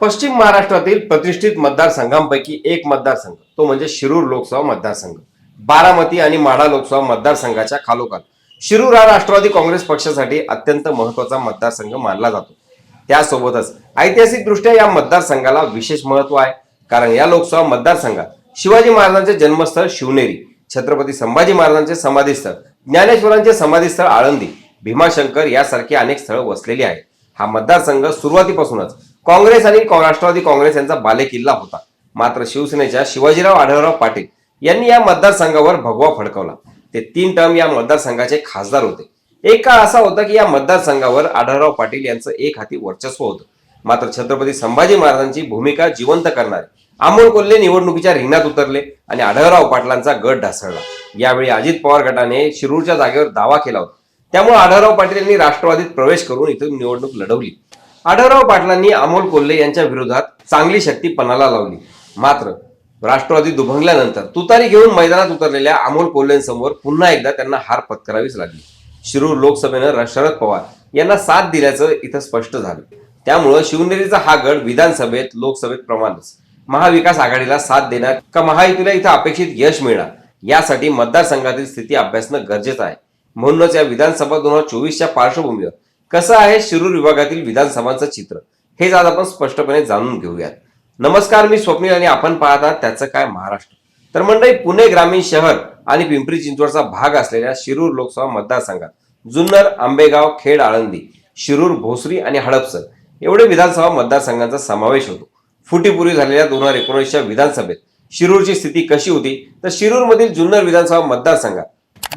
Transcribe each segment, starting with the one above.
पश्चिम महाराष्ट्रातील प्रतिष्ठित मतदारसंघांपैकी एक मतदारसंघ तो म्हणजे शिरूर लोकसभा मतदारसंघ. बारामती आणि माढा लोकसभा मतदारसंघाच्या खालोखाल. शिरूर हा राष्ट्रवादी काँग्रेस पक्षासाठी अत्यंत महत्त्वाचा मतदारसंघ मानला जातो. त्यासोबतच ऐतिहासिकदृष्ट्या या मतदारसंघाला विशेष महत्त्व आहे कारण या लोकसभा मतदारसंघात शिवाजी महाराजांचे जन्मस्थळ शिवनेरी छत्रपती संभाजी महाराजांचे समाधीस्थळ ज्ञानेश्वरांचे समाधीस्थळ आळंदी भीमाशंकर यासारखी अनेक स्थळं वसलेली आहेत. हा मतदारसंघ सुरुवातीपासूनच काँग्रेस आणि राष्ट्रवादी काँग्रेस यांचा बालेकिल्ला होता. मात्र शिवसेनेच्या शिवाजीराव आढळराव पाटील यांनी या मतदारसंघावर भगवा फडकवला. ते तीन टर्म या मतदारसंघाचे खासदार होते. एक काळ असा होता की या मतदारसंघावर आढळराव पाटील यांचं एक हाती वर्चस्व होतं. मात्र छत्रपती संभाजी महाराजांची भूमिका जिवंत करणारे अमोल कोल्हे निवडणुकीच्या रिंगणात उतरले आणि आढळराव पाटलांचा गट ढासळला. यावेळी अजित पवार गटाने शिरूरच्या जागेवर दावा केला होता. त्यामुळे आढळराव पाटील यांनी राष्ट्रवादीत प्रवेश करून इथून निवडणूक लढवली. आढळराव पाटलांनी अमोल कोल्हे यांच्या विरोधात चांगली शक्ती पणाला लावली. मात्र राष्ट्रवादी दुभंगल्यानंतर तुतारी घेऊन मैदानात उतरलेल्या अमोल कोल्हेंसमोर पुन्हा एकदा त्यांना हार पत्करावीच लागली. शिरूर लोकसभेनं शरद पवार यांना साथ दिल्याचं इथं स्पष्ट झालं. त्यामुळं शिवनेरीचा हा गड विधानसभेत लोकसभेत प्रमाणच. महाविकास आघाडीला साथ देणार का महायुतीला इथं अपेक्षित यश मिळणार? यासाठी मतदारसंघातील स्थिती अभ्यासणं गरजेचं आहे. म्हणूनच या विधानसभा दोन हजार चोवीसच्या पार्श्वभूमीवर कसं आहे शिरूर विभागातील विधानसभांचं चित्र? हेच आज आपण स्पष्टपणे जाणून घेऊयात. नमस्कार मी स्वप्नील आणि आपण पाहतात त्याचं काय महाराष्ट्र. तर मंडळी पुणे ग्रामीण शहर आणि पिंपरी चिंचवडचा भाग असलेल्या शिरूर लोकसभा मतदारसंघात जुन्नर आंबेगाव खेड आळंदी शिरूर भोसरी आणि हडपसर एवढे विधानसभा मतदारसंघांचा समावेश होतो. फुटीपूर्वी झालेल्या दोन हजार एकोणीसच्या विधानसभेत शिरूरची स्थिती कशी होती? तर शिरूरमधील जुन्नर विधानसभा मतदारसंघात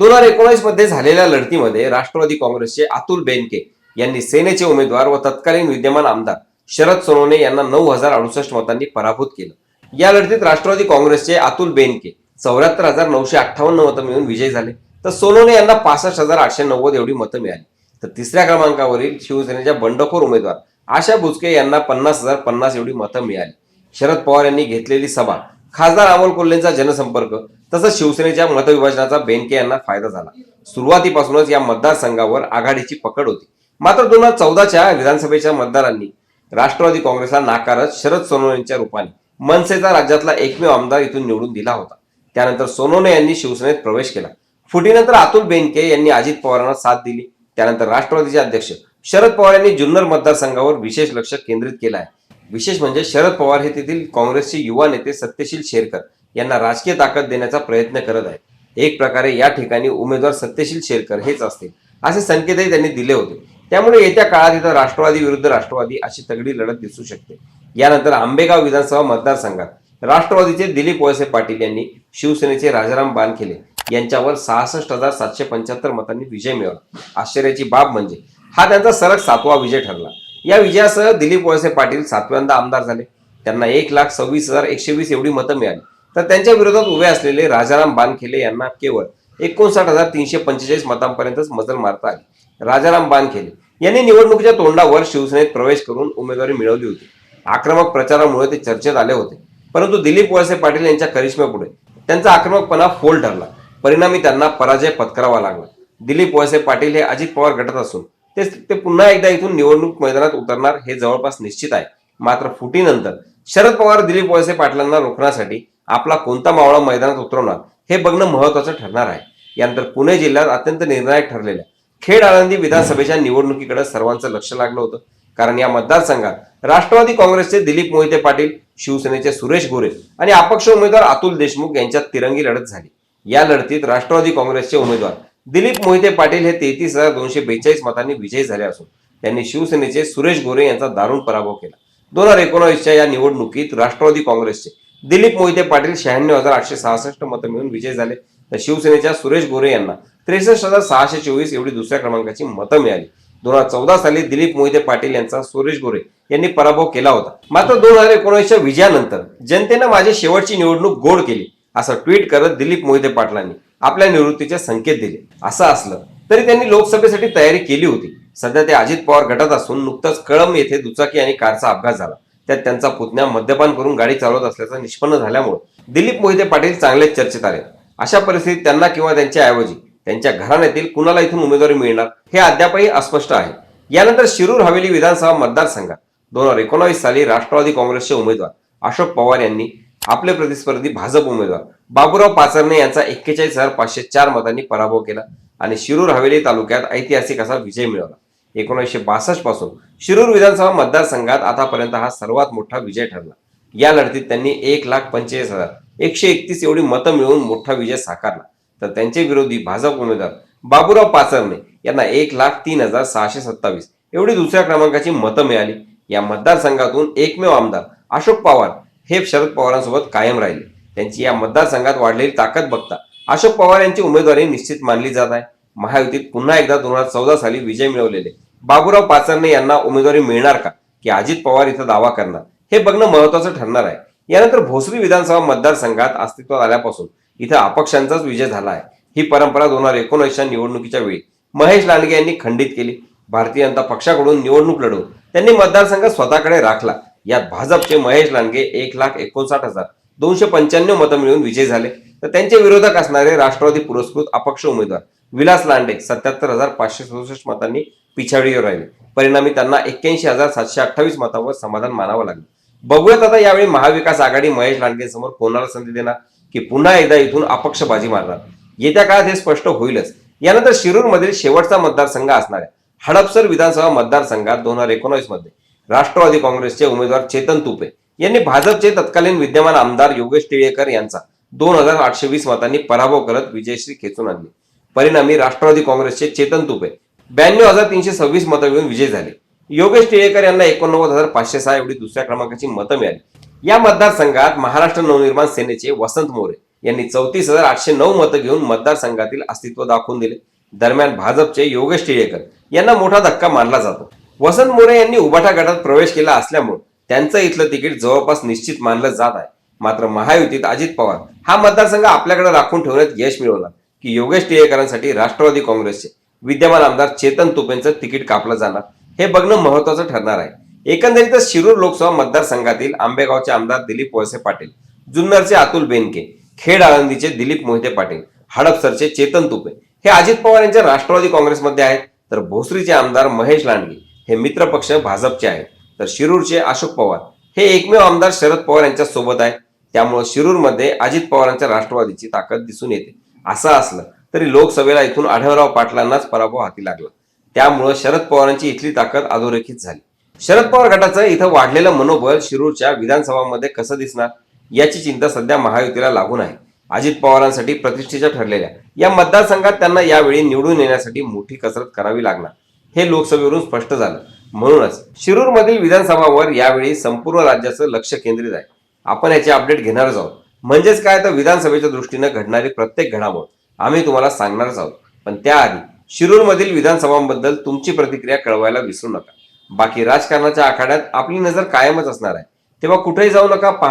दोन हजार एकोणीसमध्ये झालेल्या लढतीमध्ये राष्ट्रवादी काँग्रेसचे अतुल बेनके यांनी सेनेचे उमेदवार व तत्कालीन विद्यमान आमदार शरद सोनवणे यांना नऊ हजार अडुसष्ट मतांनी पराभूत केलं. या लढतीत राष्ट्रवादी काँग्रेसचे अतुल बेनके चौऱ्याहत्तर हजार नऊशे अठ्ठावन्न मतं मिळून विजयी झाले. तर सोनवणे यांना पासष्ट हजार आठशे नव्वद एवढी मतं मिळाली. तर तिसऱ्या क्रमांकावरील शिवसेनेच्या बंडखोर उमेदवार आशा बुचके यांना पन्नास हजार पन्नास एवढी मतं मिळाली. शरद पवार यांनी घेतलेली सभा खासदार अमोल कोल्हेंचा जनसंपर्क तसंच शिवसेनेच्या मतविभाजनाचा बेनके यांना फायदा झाला. सुरुवातीपासूनच या मतदारसंघावर आघाडीची पकड होती. मात्र दोन हजार चौदाच्या विधानसभेच्या मतदारांनी राष्ट्रवादी काँग्रेसला नाकारत शरद सोनवणेच्या रूपाने मनसेचा राज्यातला एकमेव आमदार इथून निवडून दिला होता. त्यानंतर सोनवणे यांनी शिवसेनेत प्रवेश केला. फुटीनंतर अतुल बेनके यांनी अजित पवारांना साथ दिली. त्यानंतर राष्ट्रवादीचे अध्यक्ष शरद पवार यांनी जुन्नर मतदारसंघावर विशेष लक्ष केंद्रित केलं आहे. विशेष म्हणजे शरद पवार हे तेथील काँग्रेसचे युवा नेते सत्यशील शेरकर यांना राजकीय ताकद देण्याचा प्रयत्न करत आहेत. एक प्रकारे या ठिकाणी उमेदवार सत्यशील शेरकर हेच असतील असे संकेतही त्यांनी दिले होते. त्यामुळे येत्या काळात इथं राष्ट्रवादी विरुद्ध राष्ट्रवादी अशी तगडी लढत दिसू शकते. यानंतर आंबेगाव विधानसभा मतदारसंघात राष्ट्रवादीचे दिलीप वळसे पाटील यांनी शिवसेनेचे राजाराम बानखेले यांच्यावर सहासष्ट हजार सातशे पंच्याहत्तर मतांनी विजय मिळवला. आश्चर्याची बाब म्हणजे हा त्यांचा सरळ सातवा विजय ठरला. या विजयासह दिलीप वळसे पाटील सातव्यांदा आमदार झाले. त्यांना एक लाख सव्वीस हजार एकशे वीस एवढी मतं मिळाली. तर त्यांच्या विरोधात उभे असलेले राजाराम बानखेले यांना केवळ एकोणसाठ हजार तीनशे पंचेचाळीस मतांपर्यंतच मजल मारता आली. राजाराम बानखेले यांनी निवडणुकीच्या तोंडावर शिवसेनेत प्रवेश करून उमेदवारी मिळवली होती. आक्रमक प्रचारामुळे ते चर्चेत आले होते. परंतु दिलीप वळसे पाटील यांच्या करिश्म्यापुढे त्यांचा आक्रमकपणा फोल ठरला. परिणामी त्यांना पराजय पत्करावा लागला. दिलीप वळसे पाटील हे अजित पवार गटात असून ते ते पुन्हा एकदा इथून निवडणूक मैदानात उतरणार हे जवळपास निश्चित आहे. मात्र फुटीनंतर शरद पवार दिलीप वळसे पाटलांना रोखण्यासाठी आपला कोणता मावळा मैदानात उतरवणार हे बघणं महत्वाचं ठरणार आहे. यानंतर पुणे जिल्ह्यात अत्यंत निर्णायक ठरलेल्या खेड आळंदी विधानसभेच्या निवडणुकीकडे सर्वांचं लक्ष लागलं होतं. कारण या मतदारसंघात राष्ट्रवादी काँग्रेसचे दिलीप मोहिते पाटील शिवसेनेचे सुरेश गोरे आणि अपक्ष उमेदवार अतुल देशमुख यांच्यात तिरंगी लढत झाली. या लढतीत राष्ट्रवादी काँग्रेसचे उमेदवार दिलीप मोहिते पाटील हे तेहतीस हजार दोनशे बेचाळीस मतांनी विजयी झाले असून त्यांनी शिवसेनेचे सुरेश गोरे यांचा दारुण पराभव केला. दोन हजार एकोणावीसच्या या निवडणुकीत राष्ट्रवादी काँग्रेसचे दिलीप मोहिते पाटील शहाण्णव हजार आठशे सहासष्ट मतं मिळून विजय झाले. तर शिवसेनेच्या सुरेश गोरे यांना त्रेसष्ट हजार सहाशे चोवीस एवढी दुसऱ्या क्रमांकाची मतं मिळाली. दोन हजार चौदा साली दिलीप मोहिते पाटील यांचा सुरेश गोरे यांनी पराभव केला होता. मात्र दोन हजार एकोणीसच्या विजयानंतर जनतेनं माझी शेवटची निवडणूक गोड केली असं ट्विट करत दिलीप मोहिते पाटलांनी आपल्या निवृत्तीचे संकेत दिले. असं असलं तरी त्यांनी लोकसभेसाठी तयारी केली होती. सध्या ते अजित पवार गटात असून नुकताच कळंब येथे दुचाकी आणि कारचा अपघात झाला. त्यात त्यांचा पुतण्या मद्यपान करून गाडी चालवत असल्याचं निष्पन्न झाल्यामुळे दिलीप मोहिते पाटील चांगलेच चर्चेत आले. अशा परिस्थितीत त्यांना किंवा त्यांच्या ऐवजी त्यांच्या घराण्यातील कुणाला इथून उमेदवारी मिळणार हे अद्यापही अस्पष्ट आहे. यानंतर शिरूर हवेली विधानसभा मतदारसंघात दोन हजार एकोणावीस साली राष्ट्रवादी काँग्रेसचे उमेदवार अशोक पवार यांनी आपले प्रतिस्पर्धी भाजप उमेदवार. बाबूराव पाचरणे यांचा एक्केचाळीस हजार पाचशे चार मतांनी पराभव केला आणि शिरूर हवेली तालुक्यात ऐतिहासिक असा विजय मिळवला. एकोणीसशे बासष्टपासून शिरूर विधानसभा मतदारसंघात आतापर्यंत हा सर्वात मोठा विजय ठरला. या लढतीत त्यांनी एक लाख पंचेचाळीस हजार एकशे एकतीस एवढी मतं मिळवून मोठा विजय साकारला. तर त्यांचे विरोधी भाजप उमेदवार बाबूराव पाचरणे यांना एक लाख तीन हजार सहाशे सत्तावीस एवढी दुसऱ्या क्रमांकाची मतं मिळाली. या मतदारसंघातून एकमेव आमदार अशोक पवार हे शरद पवारांसोबत कायम राहिले. त्यांची या मतदारसंघात वाढलेली ताकद बघता अशोक पवार यांची उमेदवारी निश्चित मानली जात आहे. महायुतीत पुन्हा एकदा दोन हजार चौदा साली विजय मिळवलेले. बाबूराव पाचरणे यांना उमेदवारी मिळणार का? की अजित पवार इथं दावा करणार? हे बघणं महत्वाचं ठरणार आहे. यानंतर भोसरी विधानसभा मतदारसंघात अस्तित्वात आल्यापासून इथं अपक्षांचाच विजय झाला आहे. ही परंपरा दोन हजार एकोणीसच्या निवडणुकीच्या वेळी महेश लांडगे यांनी खंडित केली. भारतीय जनता पक्षाकडून निवडणूक लढवून त्यांनी मतदारसंघ स्वतःकडे राखला. यात भाजपचे महेश लांडगे एक लाख एकोणसाठ हजार दोनशे पंच्याण्णव मतं मिळवून विजय झाले. तर त्यांचे विरोधक असणारे राष्ट्रवादी पुरस्कृत अपक्ष उमेदवार विलास लांडे सत्याहत्तर हजार पाचशे सदुसष्ट मतांनी पिछाडीवर राहिले. परिणामी त्यांना एक्क्याऐंशी हजार सातशे अठ्ठावीस मतांवर समाधान मानावं लागलं. बघूयात आता यावेळी महाविकास आघाडी महेश लांडगेंसमोर कोणाला संधी देणार की पुन्हा एकदा इथून अपक्ष बाजी मारणार? येत्या काळात हे स्पष्ट होईलच. यानंतर शिरूरमधील शेवटचा मतदारसंघ असणाऱ्या हडपसर विधानसभा मतदारसंघात दोन हजार एकोणावीसमध्ये राष्ट्रवादी काँग्रेसचे उमेदवार चेतन तुपे यांनी भाजपचे तत्कालीन विद्यमान आमदार योगेश टिळेकर यांचा दोन हजार आठशे वीस मतांनी पराभव करत विजयश्री खेचून आणली. परिणामी राष्ट्रवादी काँग्रेसचे चेतन तुपे ब्याण्णव हजार तीनशे सव्वीस मतं मिळून विजय झाले. योगेश टिळेकर यांना एकोणनव्वद हजार पाचशे सहा एवढी दुसऱ्या क्रमांकाची मतं मिळाली. या मतदारसंघात महाराष्ट्र नवनिर्माण सेनेचे वसंत मोरे यांनी चौतीस हजार आठशे नऊ मतं घेऊन मतदारसंघातील अस्तित्व दाखवून दिले. दरम्यान भाजपचे योगेश टिळेकर यांना मोठा धक्का मानला जातो. वसंत मोरे यांनी उभाटा गटात प्रवेश केला असल्यामुळे त्यांचं इथलं तिकीट जवळपास निश्चित मानलं जात आहे. मात्र महायुतीत अजित पवार हा मतदारसंघ आपल्याकडे राखून ठेवण्यात यश मिळवला की योगेश टिळेकरांसाठी राष्ट्रवादी काँग्रेसचे विद्यमान आमदार चेतन तुपेंचं तिकीट कापलं जाणार हे बघणं महत्वाचं ठरणार आहे. एकंदरीतच शिरूर लोकसभा मतदारसंघातील आंबेगावचे आमदार दिलीप वळसे पाटील जुन्नरचे अतुल बेनके खेड आळंदीचे दिलीप मोहिते पाटील हडपसरचे चेतन तुपे हे अजित पवार यांच्या राष्ट्रवादी काँग्रेसमध्ये आहेत. तर भोसरीचे आमदार महेश लांडगे हे मित्र पक्ष भाजपचे आहेत. तर शिरूरचे अशोक पवार हे एकमेव आमदार शरद पवार यांच्या सोबत आहे त्यामुळे शिरूरमध्ये अजित पवारांच्या राष्ट्रवादीची ताकद दिसून येते. असं असलं तरी लोकसभेला इथून आढळराव पाटलांनाच पराभव हाती लागला. त्यामुळे शरद पवारांची इथली ताकद अधोरेखित झाली. शरद पवार गटाचं इथं वाढलेलं मनोबल शिरूरच्या विधानसभामध्ये कसं दिसणार याची चिंता सध्या महायुतीला लागून आहे. अजित पवारांसाठी प्रतिष्ठेच्या ठरलेल्या या मतदारसंघात त्यांना यावेळी निवडून येण्यासाठी मोठी कसरत करावी लागणार. हे लोकसभेवरून स्पष्ट झालं. म्हणूनच शिरूरमधील विधानसभावर यावेळी संपूर्ण राज्याचं लक्ष केंद्रित आहे. आपण याचे अपडेट घेणारच आहोत. म्हणजेच काय तर विधानसभेच्या दृष्टीनं घडणारी प्रत्येक घडामोड आम्ही तुम्हाला सांगणारच आहोत. पण त्याआधी शिरूरमधील विधानसभांबद्दल तुमची प्रतिक्रिया कळवायला विसरू नका. बाकी राजकारणाच्या आखाड्यात आपली नजर कायमच असणार आहे. तेव्हा कुठेही जाऊ नका पहा